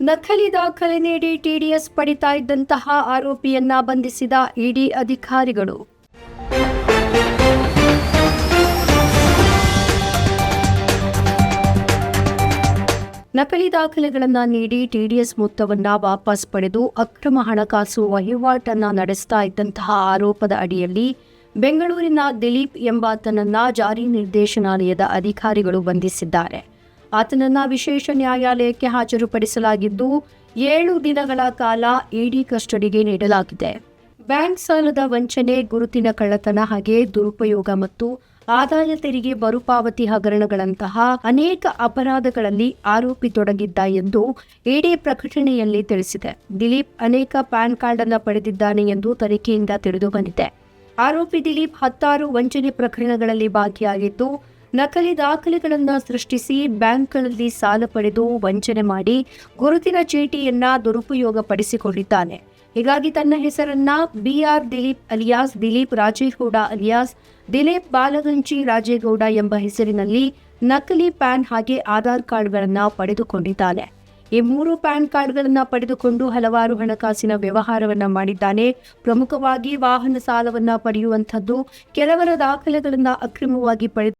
ನಕಲಿ ದಾಖಲೆ ನೀಡಿ ಟಿಡಿಎಸ್ ಪಡಿತಾ ಇದ್ದಂತಹ ಆರೋಪಿಯನ್ನ ಬಂಧಿಸಿದ ಇಡಿ ಅಧಿಕಾರಿಗಳು. ನಕಲಿ ದಾಖಲೆಗಳನ್ನು ನೀಡಿ ಟಿಡಿಎಸ್ ಮೊತ್ತವನ್ನು ವಾಪಸ್ ಪಡೆದು ಅಕ್ರಮ ಹಣಕಾಸು ವಹಿವಾಟನ್ನ ನಡೆಸ್ತಾ ಇದ್ದಂತಹ ಆರೋಪದ ಅಡಿಯಲ್ಲಿ ಬೆಂಗಳೂರಿನ ದಿಲೀಪ್ ಎಂಬಾತನನ್ನ ಜಾರಿ ನಿರ್ದೇಶನಾಲಯದ ಅಧಿಕಾರಿಗಳು ಬಂಧಿಸಿದ್ದಾರೆ. ಆತನನ್ನ ವಿಶೇಷ ನ್ಯಾಯಾಲಯಕ್ಕೆ ಹಾಜರುಪಡಿಸಲಾಗಿದ್ದು ಏಳು ದಿನಗಳ ಕಾಲ ಇಡಿ ಕಸ್ಟಡಿಗೆ ನೀಡಲಾಗಿದೆ. ಬ್ಯಾಂಕ್ ಸಾಲದ ವಂಚನೆ, ಗುರುತಿನ ಕಳ್ಳತನ ಹಾಗೆ ದುರುಪಯೋಗ ಮತ್ತು ಆದಾಯ ತೆರಿಗೆ ಮರುಪಾವತಿ ಹಗರಣಗಳಂತಹ ಅನೇಕ ಅಪರಾಧಗಳಲ್ಲಿ ಆರೋಪಿ ತೊಡಗಿದ್ದ ಎಂದು ಇಡಿ ಪ್ರಕಟಣೆಯಲ್ಲಿ ತಿಳಿಸಿದೆ. ದಿಲೀಪ್ ಅನೇಕ ಪ್ಯಾನ್ ಕಾರ್ಡ್ ಅನ್ನು ಪಡೆದಿದ್ದಾನೆ ಎಂದು ತನಿಖೆಯಿಂದ ತಿಳಿದು ಬಂದಿದೆ ಆರೋಪಿ ದಿಲೀಪ್ ಹತ್ತಾರು ವಂಚನೆ ಪ್ರಕರಣಗಳಲ್ಲಿ ಭಾಗಿಯಾಗಿದ್ದು ನಕಲಿ ದಾಖಲೆಗಳನ್ನು ಸೃಷ್ಟಿಸಿ ಬ್ಯಾಂಕ್ಗಳಲ್ಲಿ ಸಾಲ ಪಡೆದು ವಂಚನೆ ಮಾಡಿ ಗುರುತಿನ ಚೀಟಿಯನ್ನ ದುರುಪಯೋಗ ಪಡಿಸಿಕೊಂಡಿದ್ದಾನೆ ಹೀಗಾಗಿ ತನ್ನ ಹೆಸರನ್ನ BR Dilip alias, Dilip Rajegowda alias, Dilip Balaganchi Rajegowda ಎಂಬ ಹೆಸರಿನಲ್ಲಿ ನಕಲಿ ಪ್ಯಾನ್ ಹಾಗೆ ಆಧಾರ್ ಕಾರ್ಡ್ಗಳನ್ನು ಪಡೆದುಕೊಂಡಿದ್ದಾನೆ. ಈ ಮೂರು ಪ್ಯಾನ್ ಕಾರ್ಡ್ಗಳನ್ನು ಪಡೆದುಕೊಂಡು ಹಲವಾರು ಹಣಕಾಸಿನ ವ್ಯವಹಾರವನ್ನ ಮಾಡಿದ್ದಾನೆ. ಪ್ರಮುಖವಾಗಿ ವಾಹನ ಸಾಲವನ್ನ ಪಡೆಯುವಂಥದ್ದು ಕೆಲವರ ದಾಖಲೆಗಳನ್ನು ಅಕ್ರಮವಾಗಿ ಪಡೆದು